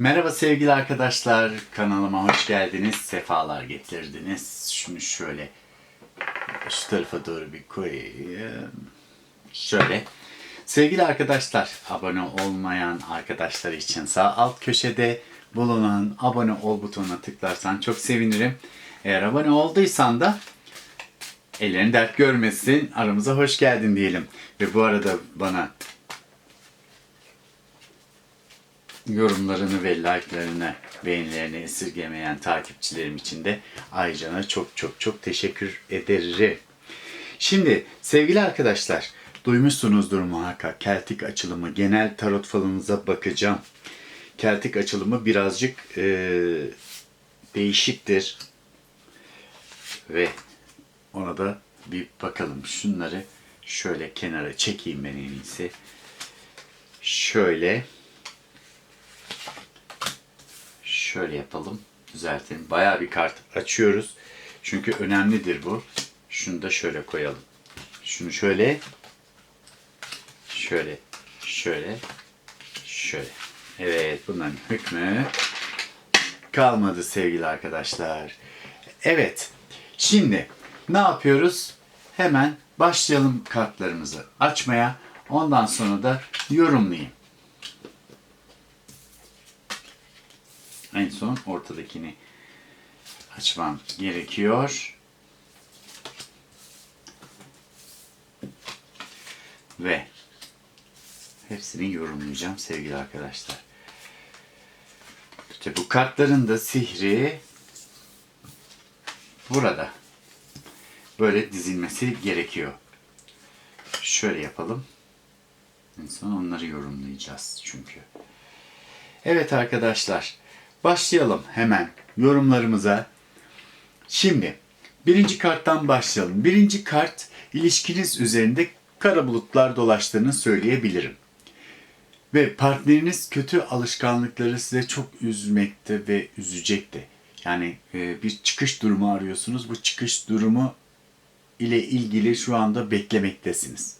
Merhaba sevgili arkadaşlar, kanalıma hoş geldiniz, sefalar getirdiniz. Şunu şöyle şu tarafa doğru bir koyayım. Şöyle. Sevgili arkadaşlar, abone olmayan arkadaşlar için sağ alt köşede bulunan abone ol butonuna tıklarsan çok sevinirim. Eğer abone olduysan da ellerin dert görmesin, aramıza hoş geldin diyelim. Ve bu arada bana yorumlarını ve like'larını, beğenilerini esirgemeyen takipçilerim için de Aycan'a çok çok çok teşekkür ederim. Şimdi sevgili arkadaşlar, duymuşsunuzdur muhakkak Keltik açılımı, genel tarot falınıza bakacağım. Keltik açılımı birazcık e, değişiktir. Ve ona da bir bakalım. Şunları şöyle kenara çekeyim ben en iyisi. Şöyle şöyle yapalım. Düzeltelim. Bayağı bir kart açıyoruz. Çünkü önemlidir bu. Şunu da şöyle koyalım. Şunu şöyle şöyle şöyle şöyle. Evet bunların hükmü kalmadı sevgili arkadaşlar. Evet. Şimdi ne yapıyoruz? Hemen başlayalım kartlarımızı açmaya. Ondan sonra da yorumlayayım. En son ortadakini açmam gerekiyor. Ve hepsini yorumlayacağım sevgili arkadaşlar. İşte bu kartların da sihri burada. Böyle dizilmesi gerekiyor. Şöyle yapalım. En son onları yorumlayacağız çünkü. Evet arkadaşlar, başlayalım hemen yorumlarımıza. Şimdi birinci karttan başlayalım. Birinci kart ilişkiniz üzerinde kara bulutlar dolaştığını söyleyebilirim. Ve partneriniz kötü alışkanlıkları size çok üzmekte ve üzecekti. Yani e, bir çıkış durumu arıyorsunuz. Bu çıkış durumu ile ilgili şu anda beklemektesiniz.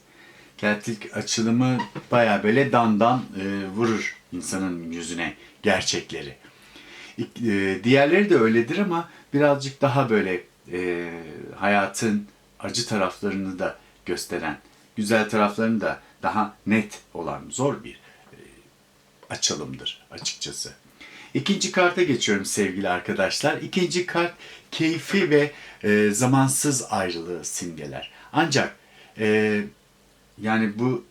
Keltik açılımı baya böyle dandan e, vurur insanın yüzüne gerçekleri. E, diğerleri de öyledir ama birazcık daha böyle e, hayatın acı taraflarını da gösteren, güzel taraflarını da daha net olan zor bir e, açılımdır açıkçası. İkinci karta geçiyorum sevgili arkadaşlar. İkinci kart keyfi ve e, zamansız ayrılığı simgeler. Ancak e, yani bu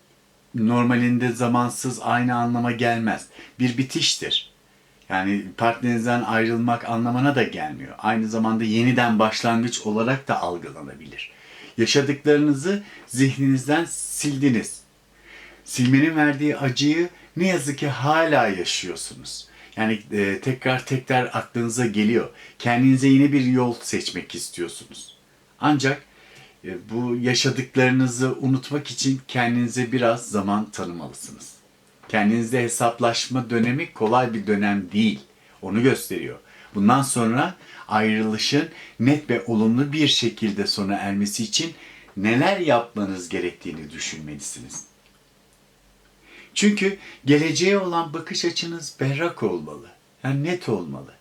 normalinde zamansız aynı anlama gelmez. Bir bitiştir. Yani partnerinizden ayrılmak anlamına da gelmiyor. Aynı zamanda yeniden başlangıç olarak da algılanabilir. Yaşadıklarınızı zihninizden sildiniz. Silmenin verdiği acıyı ne yazık ki hala yaşıyorsunuz. Yani e, tekrar tekrar aklınıza geliyor. Kendinize yeni bir yol seçmek istiyorsunuz. Ancak e, bu yaşadıklarınızı unutmak için kendinize biraz zaman tanımalısınız. Kendinizde hesaplaşma dönemi kolay bir dönem değil. Onu gösteriyor. Bundan sonra ayrılışın net ve olumlu bir şekilde sona ermesi için neler yapmanız gerektiğini düşünmelisiniz. Çünkü geleceğe olan bakış açınız berrak olmalı. Yani net olmalı.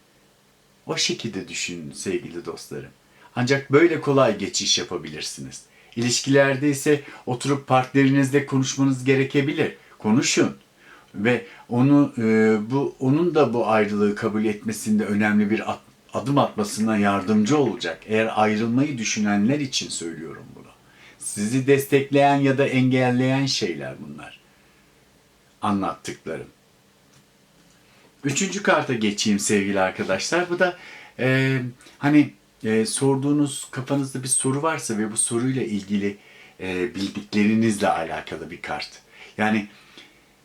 O şekilde düşünün sevgili dostlarım. Ancak böyle kolay geçiş yapabilirsiniz. İlişkilerde ise oturup partnerinizle konuşmanız gerekebilir. Konuşun ve onu e, bu onun da bu ayrılığı kabul etmesinde önemli bir at- adım atmasına yardımcı olacak. Eğer ayrılmayı düşünenler için söylüyorum bunu. Sizi destekleyen ya da engelleyen şeyler bunlar. Anlattıklarım. Üçüncü karta geçeyim sevgili arkadaşlar. Bu da e, hani e, sorduğunuz kafanızda bir soru varsa ve bu soruyla ilgili e, bildiklerinizle alakalı bir kart. Yani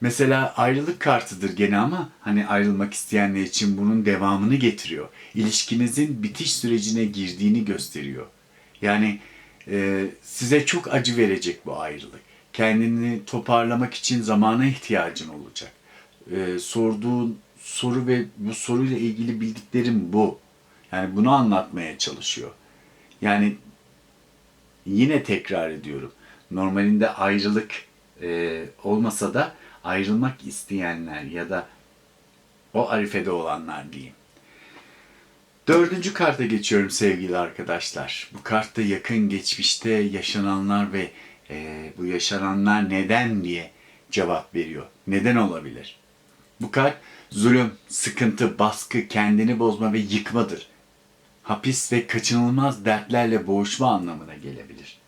mesela ayrılık kartıdır gene ama hani ayrılmak isteyenler için bunun devamını getiriyor. İlişkinizin bitiş sürecine girdiğini gösteriyor. Yani e, size çok acı verecek bu ayrılık. Kendini toparlamak için zamana ihtiyacın olacak. E, sorduğun soru ve bu soruyla ilgili bildiklerim bu. Yani bunu anlatmaya çalışıyor. Yani yine tekrar ediyorum. Normalinde ayrılık e, olmasa da ayrılmak isteyenler ya da O arifede olanlar diyeyim. Dördüncü karta geçiyorum sevgili arkadaşlar. Bu kartta yakın geçmişte yaşananlar ve e, bu yaşananlar neden diye cevap veriyor. Neden olabilir? Bu kart zulüm, sıkıntı, baskı, kendini bozma ve yıkmadır. Hapis ve kaçınılmaz dertlerle boğuşma anlamına gelebilir.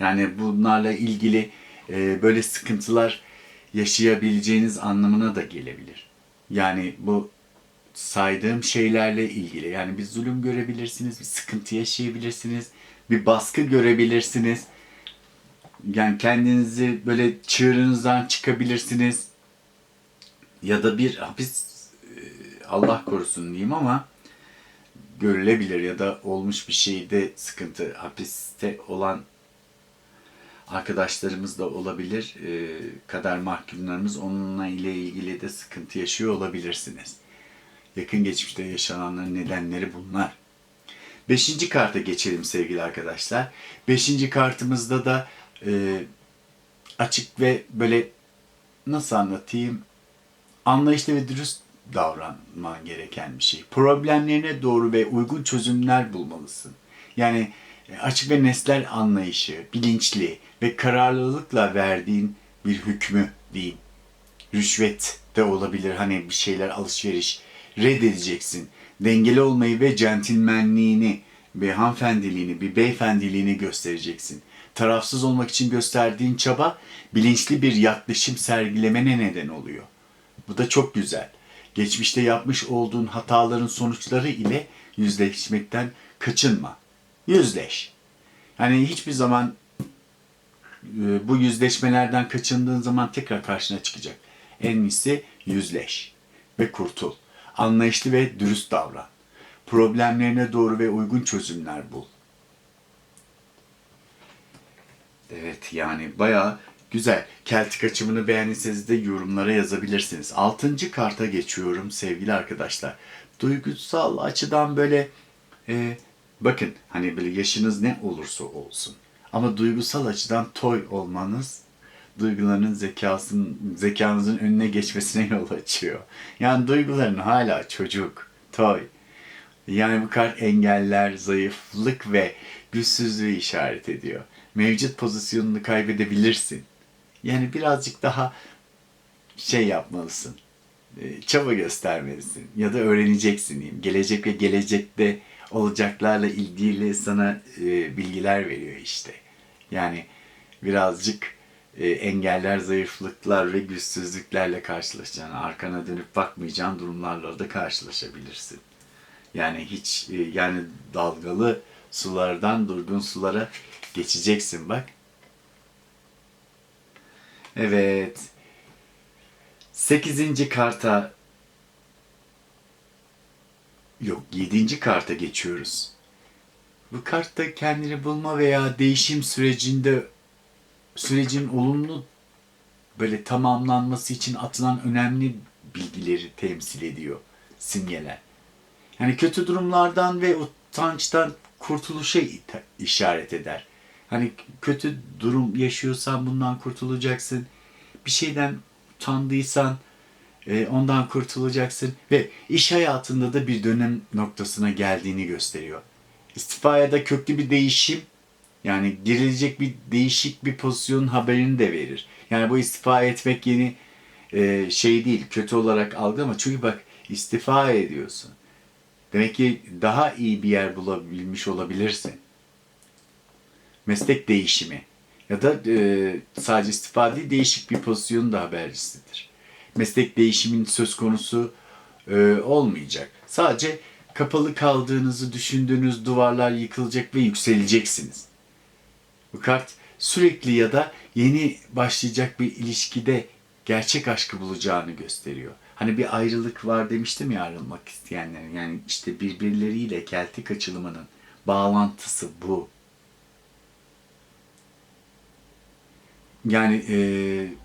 Yani bunlarla ilgili e, böyle sıkıntılar yaşayabileceğiniz anlamına da gelebilir. Yani bu saydığım şeylerle ilgili. Yani bir zulüm görebilirsiniz, bir sıkıntı yaşayabilirsiniz, bir baskı görebilirsiniz. Yani kendinizi böyle çığırınızdan çıkabilirsiniz. Ya da bir hapis e, Allah korusun diyeyim ama görülebilir ya da olmuş bir şeyde sıkıntı hapiste olan arkadaşlarımız da olabilir. E, kader mahkumlarımız onunla ile ilgili de sıkıntı yaşıyor olabilirsiniz. Yakın geçmişte yaşananların nedenleri bunlar. Beşinci karta geçelim sevgili arkadaşlar. Beşinci kartımızda da e, açık ve böyle nasıl anlatayım anlayışlı ve dürüst davranman gereken bir şey. Problemlerine doğru ve uygun çözümler bulmalısın. Yani açık ve nesnel anlayışı, bilinçli ve kararlılıkla verdiğin bir hükmü diyeyim. Rüşvet de olabilir hani bir şeyler alışveriş reddedeceksin. Dengeli olmayı ve centilmenliğini ve hanımefendiliğini, bir beyefendiliğini göstereceksin. Tarafsız olmak için gösterdiğin çaba bilinçli bir yaklaşım sergilemene neden oluyor. Bu da çok güzel. Geçmişte yapmış olduğun hataların sonuçları ile yüzleşmekten kaçınma. Yüzleş. Yani hiçbir zaman e, bu yüzleşmelerden kaçındığın zaman tekrar karşına çıkacak. En iyisi yüzleş ve kurtul. Anlayışlı ve dürüst davran. Problemlerine doğru ve uygun çözümler bul. Evet yani bayağı güzel. Keltik açımını beğendiyseniz de yorumlara yazabilirsiniz. Altıncı karta geçiyorum sevgili arkadaşlar. Duygusal açıdan böyle e, bakın hani böyle yaşınız ne olursa olsun. Ama duygusal açıdan toy olmanız duyguların zekasının, zekanızın önüne geçmesine yol açıyor. Yani duyguların hala çocuk, toy. Yani bu kart engeller, zayıflık ve güçsüzlüğü işaret ediyor. Mevcut pozisyonunu kaybedebilirsin. Yani birazcık daha şey yapmalısın. e, Çaba göstermelisin. Ya da öğreneceksin diyeyim. Gelecek ve gelecekte olacaklarla ilgili sana e, bilgiler veriyor işte. Yani birazcık e, engeller, zayıflıklar ve güçsüzlüklerle karşılaşacaksın. Arkana dönüp bakmayacağın durumlarla da karşılaşabilirsin. Yani hiç e, yani dalgalı sulardan durgun sulara geçeceksin bak. Evet. Sekizinci karta yok yedinci karta geçiyoruz. Bu kartta kendini bulma veya değişim sürecinde sürecin olumlu böyle tamamlanması için atılan önemli bilgileri temsil ediyor simgeler. Yani kötü durumlardan ve utançtan kurtuluşa işaret eder. Hani kötü durum yaşıyorsan bundan kurtulacaksın. Bir şeyden utandıysan ondan kurtulacaksın ve iş hayatında da bir dönem noktasına geldiğini gösteriyor. İstifaya da köklü bir değişim yani girilecek bir değişik bir pozisyonun haberini de verir. Yani bu istifa etmek yeni e, şey değil, kötü olarak algılama. Çünkü bak istifa ediyorsun. Demek ki daha iyi bir yer bulabilmiş olabilirsin. Meslek değişimi ya da e, sadece istifa değil değişik bir pozisyonun da habercisidir. Meslek değişimin söz konusu e, olmayacak. Sadece kapalı kaldığınızı düşündüğünüz duvarlar yıkılacak ve yükseleceksiniz. Bu kart sürekli ya da yeni başlayacak bir ilişkide gerçek aşkı bulacağını gösteriyor. Hani bir ayrılık var demiştim ya ayrılmak isteyenlerin. Yani işte birbirleriyle keltik açılımının bağlantısı bu. Yani e,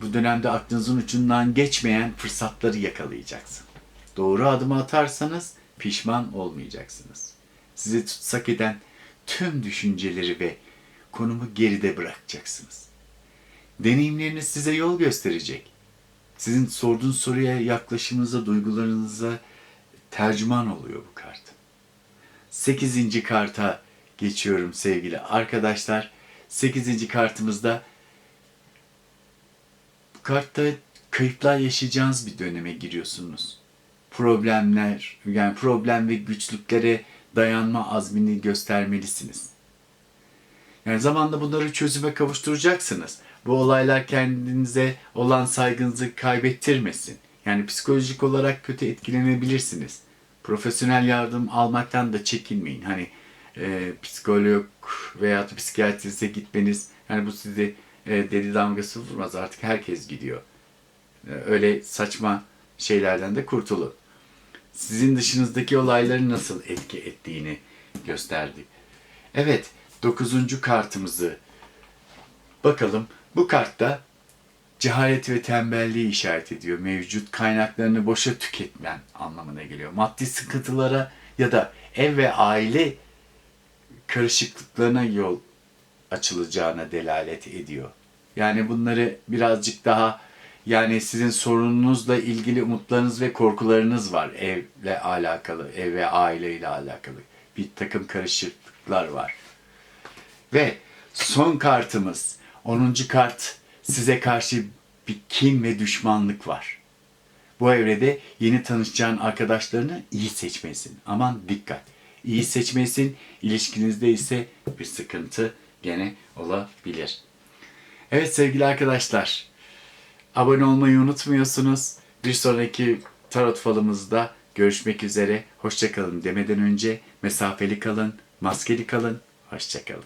bu dönemde aklınızın ucundan geçmeyen fırsatları yakalayacaksın. Doğru adımı atarsanız pişman olmayacaksınız. Sizi tutsak eden tüm düşünceleri ve konumu geride bırakacaksınız. Deneyimleriniz size yol gösterecek. Sizin sorduğunuz soruya yaklaşımınıza, duygularınıza tercüman oluyor bu kart. 8. karta geçiyorum sevgili arkadaşlar. 8. kartımızda kartta kayıplar yaşayacağınız bir döneme giriyorsunuz. Problemler, yani problem ve güçlüklere dayanma azmini göstermelisiniz. Yani zamanla bunları çözüme kavuşturacaksınız. Bu olaylar kendinize olan saygınızı kaybettirmesin. Yani psikolojik olarak kötü etkilenebilirsiniz. Profesyonel yardım almaktan da çekinmeyin. Hani e, psikolog veya psikiyatriste gitmeniz, yani bu sizi e, deli damgası vurmaz. Artık herkes gidiyor. E, öyle saçma şeylerden de kurtulun. Sizin dışınızdaki olayların nasıl etki ettiğini gösterdi. Evet, dokuzuncu kartımızı bakalım. Bu kartta cehalet ve tembelliği işaret ediyor. Mevcut kaynaklarını boşa tüketmen anlamına geliyor. Maddi sıkıntılara ya da ev ve aile karışıklıklarına yol açılacağına delalet ediyor. Yani bunları birazcık daha yani sizin sorununuzla ilgili umutlarınız ve korkularınız var evle alakalı, ev ve aile ile alakalı. Bir takım karışıklıklar var. Ve son kartımız, 10. kart size karşı bir kin ve düşmanlık var. Bu evrede yeni tanışacağın arkadaşlarını iyi seçmelisin. Aman dikkat. İyi seçmelisin. İlişkinizde ise bir sıkıntı gene olabilir. Evet sevgili arkadaşlar. Abone olmayı unutmuyorsunuz. Bir sonraki tarot falımızda görüşmek üzere. Hoşçakalın demeden önce mesafeli kalın, maskeli kalın. Hoşçakalın.